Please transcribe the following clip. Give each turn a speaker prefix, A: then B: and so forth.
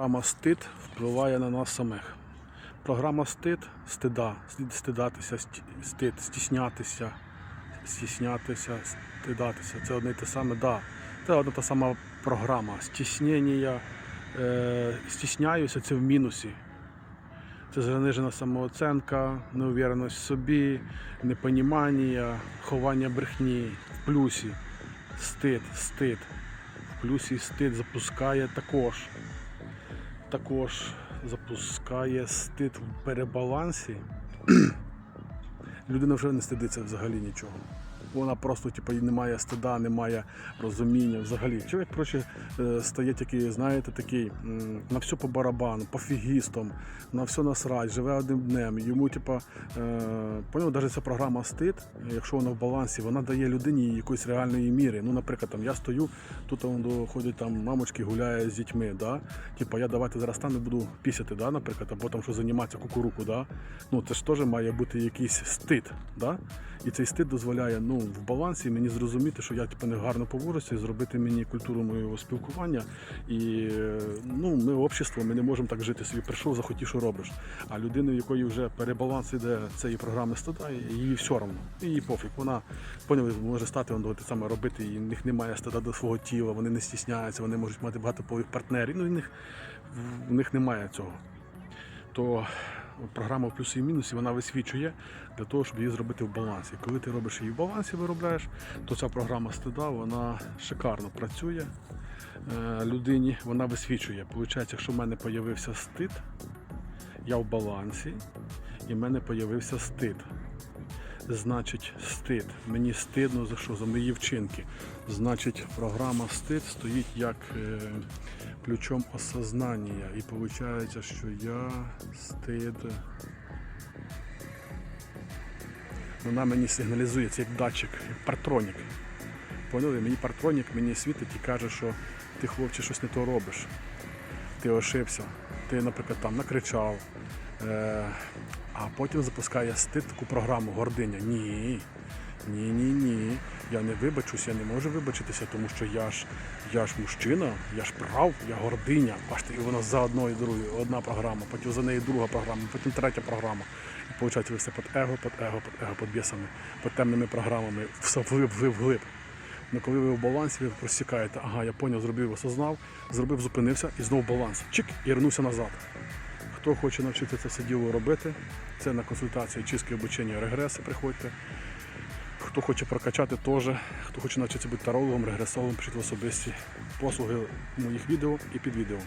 A: Програма стид впливає на нас самих. Програма стид, стида, стидатися, стид, стіснятися, стіснятися, стидатися. Це одне й те саме, да. Це одна та сама програма. Стіснення, е, стісняюся, це в мінусі. Це занижена самооценка, неувіреність в собі, непонімання, ховання брехні в плюсі, стид, стид. В плюсі стид запускає також. Також запускає стид в перебалансі. Людина вже не стидиться взагалі нічого. Вона просто типу, немає стида, немає розуміння взагалі. Чоловік коротше, е, стає такий, знаєте, такий на все по барабану, пофігістом, на все насрать, живе одним днем. Йому, типа, е, поняв, навіть ця програма стид, якщо вона в балансі, вона дає людині якоїсь реальної міри. Ну, наприклад, там я стою, тут он, ходять там мамочки гуляє з дітьми. Да? Типа я давайте зараз стану буду пісяти, да, наприклад, або там що займатися кукуруку. Да? Ну це ж теж має бути якийсь стид. Да? І цей стид дозволяє ну, в балансі мені зрозуміти, що я типу, не гарно поводжуся і зробити мені культуру моєго спілкування. І е, ну, ми общество, ми не можемо так жити собі. Прийшов, захотів, що робиш. А людина, в якої вже перебаланс іде цієї програми стида, їй все одно. Їй пофіг. Вона поняли, може стати он, те саме робити, і в них немає стида до свого тіла, вони не стісняються, вони можуть мати багато партнерів. Ну, в них, в них немає цього. То програма в плюсі і мінусі вона висвічує для того, щоб її зробити в балансі. Коли ти робиш її в балансі, виробляєш, то ця програма стида вона шикарно працює е, людині, вона висвічує. Получається, якщо в мене з'явився стид, я в балансі, і в мене з'явився стид. Значить, стид. Мені стидно за що? За мої вчинки. Значить, програма стид стоїть як е, ключом осознання. І виходить, що я стид. Вона мені сигналізує, це як датчик, як партронік. Поняли? Мені партронік мені світить і каже, що ти, хлопче, щось не то робиш. Ти ошибся. Ти, наприклад, там накричав. Е, а потім запускає стид таку програму гординя. Ні. Ні, ні, ні. Я не вибачусь, я не можу вибачитися, тому що я ж я ж мужчина, я ж прав, я гординя. Бачите, і воно за одною другою. Одна програма, потім за нею друга програма, потім третя програма. І виходить, ви все під его, під его, під его, під бісами, під темними програмами, все вглиб, вглиб. Ну коли ви в балансі, ви просікаєте, ага, я поняв, зробив, осознав, зробив, зупинився і знову баланс. Чик, і вернувся назад. Хто хоче навчитися це все діло робити, це на консультації чистки обучення регреси приходьте. Хто хоче прокачати теж, хто хоче навчитися бути тарологом, регресологом, пишіть в особисті послуги моїх відео і під відео.